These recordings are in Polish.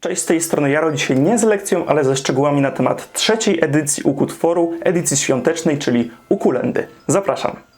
Cześć, z tej strony Jaro, dzisiaj nie z lekcją, ale ze szczegółami na temat trzeciej edycji Ukutworu, edycji świątecznej, czyli Ukulendy. Zapraszam.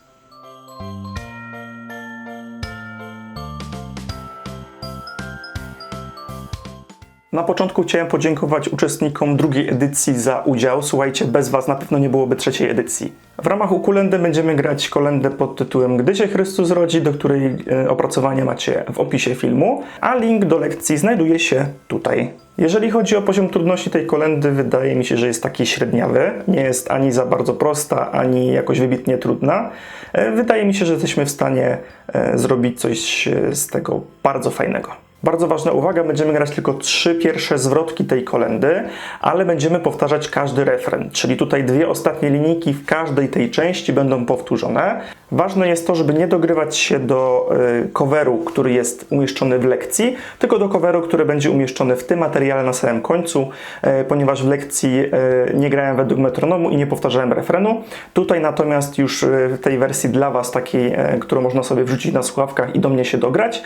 Na początku chciałem podziękować uczestnikom drugiej edycji za udział. Słuchajcie, bez Was na pewno nie byłoby trzeciej edycji. W ramach Ukulendy będziemy grać kolendę pod tytułem Gdy się Chrystus rodzi, do której e, opracowanie macie w opisie filmu, a link do lekcji znajduje się tutaj. Jeżeli chodzi o poziom trudności tej kolendy, wydaje mi się, że jest taki średniawy. Nie jest ani za bardzo prosta, ani jakoś wybitnie trudna. E, Wydaje mi się, że jesteśmy w stanie e, zrobić coś z tego bardzo fajnego. Bardzo ważna uwaga, będziemy grać tylko trzy pierwsze zwrotki tej kolendy, ale będziemy powtarzać każdy refren, czyli tutaj dwie ostatnie linijki w każdej tej części będą powtórzone. Ważne jest to, żeby nie dogrywać się do y, coveru, który jest umieszczony w lekcji, tylko do coveru, który będzie umieszczony w tym materiale na samym końcu, y, ponieważ w lekcji y, nie grałem według metronomu i nie powtarzałem refrenu. Tutaj natomiast już w tej wersji dla Was, takiej, którą można sobie wrzucić na słuchawkach i do mnie się dograć,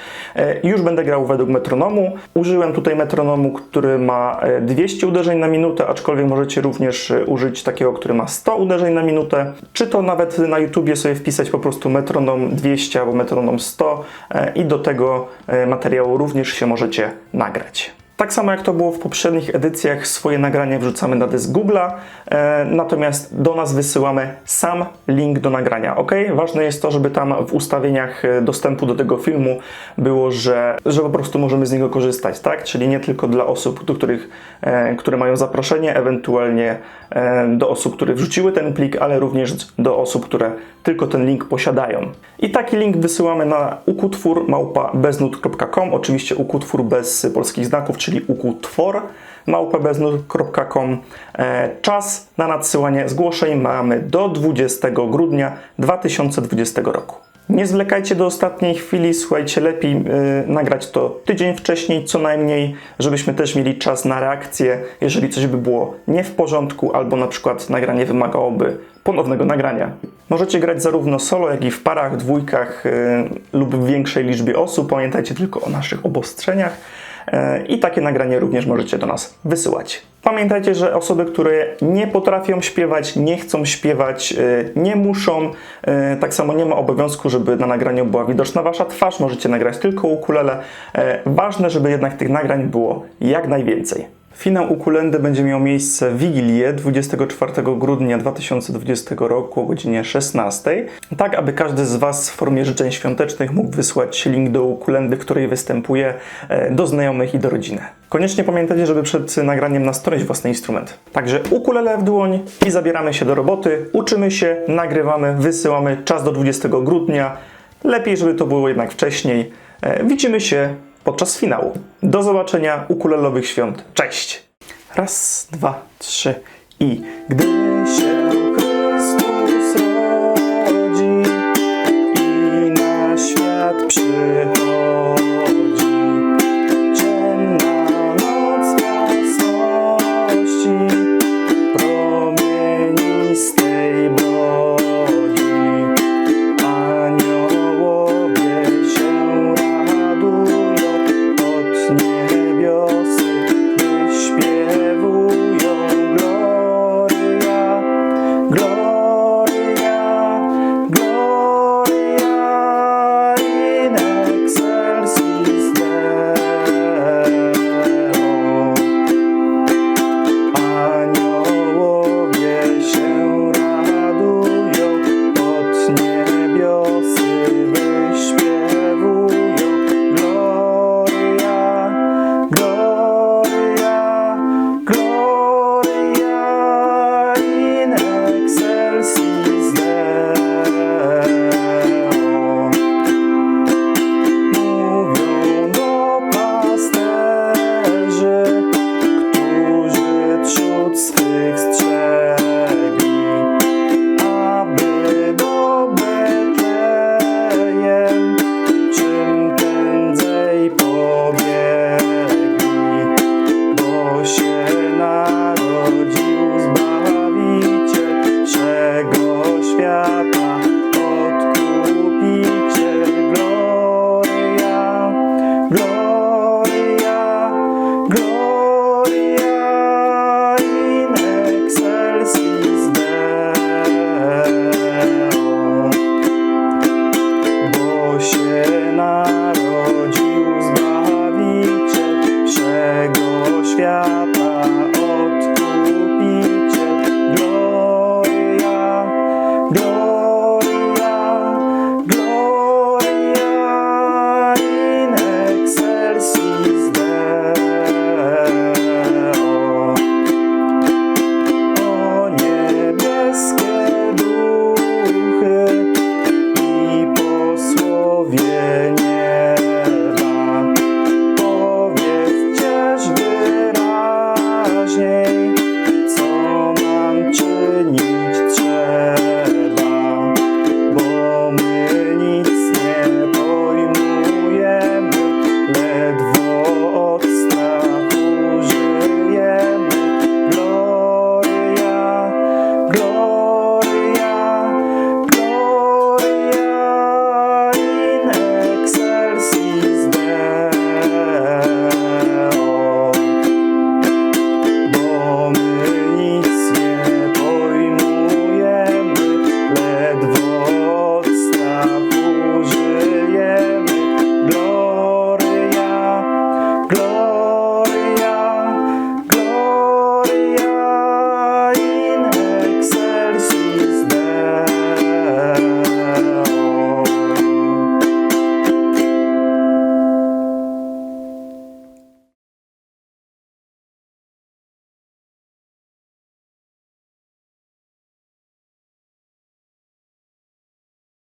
już będę grał według metronomu. Użyłem tutaj metronomu, który ma y, 200 uderzeń na minutę, aczkolwiek możecie również użyć takiego, który ma 100 uderzeń na minutę, czy to nawet na YouTubie sobie wpisać po prostu metronom 200 albo metronom 100 e, i do tego e, materiału również się możecie nagrać. Tak samo jak to było w poprzednich edycjach, swoje nagranie wrzucamy na dysk Google'a, e, natomiast do nas wysyłamy sam link do nagrania. Ok? Ważne jest to, żeby tam w ustawieniach e, dostępu do tego filmu było, że, że po prostu możemy z niego korzystać, tak? Czyli nie tylko dla osób, do których, e, które mają zaproszenie, ewentualnie e, do osób, które wrzuciły ten plik, ale również do osób, które tylko ten link posiadają. I taki link wysyłamy na ukutwór małpa beznut.com, oczywiście ukutwór bez polskich znaków, czyli ukutwor małpabeznut.com. E, Czas na nadsyłanie zgłoszeń mamy do 20 grudnia 2020 roku. Nie zwlekajcie do ostatniej chwili, słuchajcie, lepiej y, nagrać to tydzień wcześniej co najmniej, żebyśmy też mieli czas na reakcję, jeżeli coś by było nie w porządku, albo na przykład nagranie wymagałoby ponownego nagrania. Możecie grać zarówno solo, jak i w parach, dwójkach y, lub w większej liczbie osób. Pamiętajcie tylko o naszych obostrzeniach. E, I takie nagranie również możecie do nas wysyłać. Pamiętajcie, że osoby, które nie potrafią śpiewać, nie chcą śpiewać, e, nie muszą. E, Tak samo nie ma obowiązku, żeby na nagraniu była widoczna wasza twarz. Możecie nagrać tylko ukulele. Ważne, żeby jednak tych nagrań było jak najwięcej. Finał Ukulendy będzie miał miejsce w Wigilię 24 grudnia 2020 roku o godzinie 16. Tak, aby każdy z Was w formie życzeń świątecznych mógł wysłać link do Ukulendy, w której występuje, e, do znajomych i do rodziny. Koniecznie pamiętajcie, żeby przed nagraniem nastroić własny instrument. Także ukulele w dłoń i zabieramy się do roboty. Uczymy się, nagrywamy, wysyłamy. Czas do 20 grudnia. Lepiej, żeby to było jednak wcześniej. E, Widzimy się podczas finału. Do zobaczenia ukulelowych świąt. Cześć! Raz, dwa, trzy i gdy się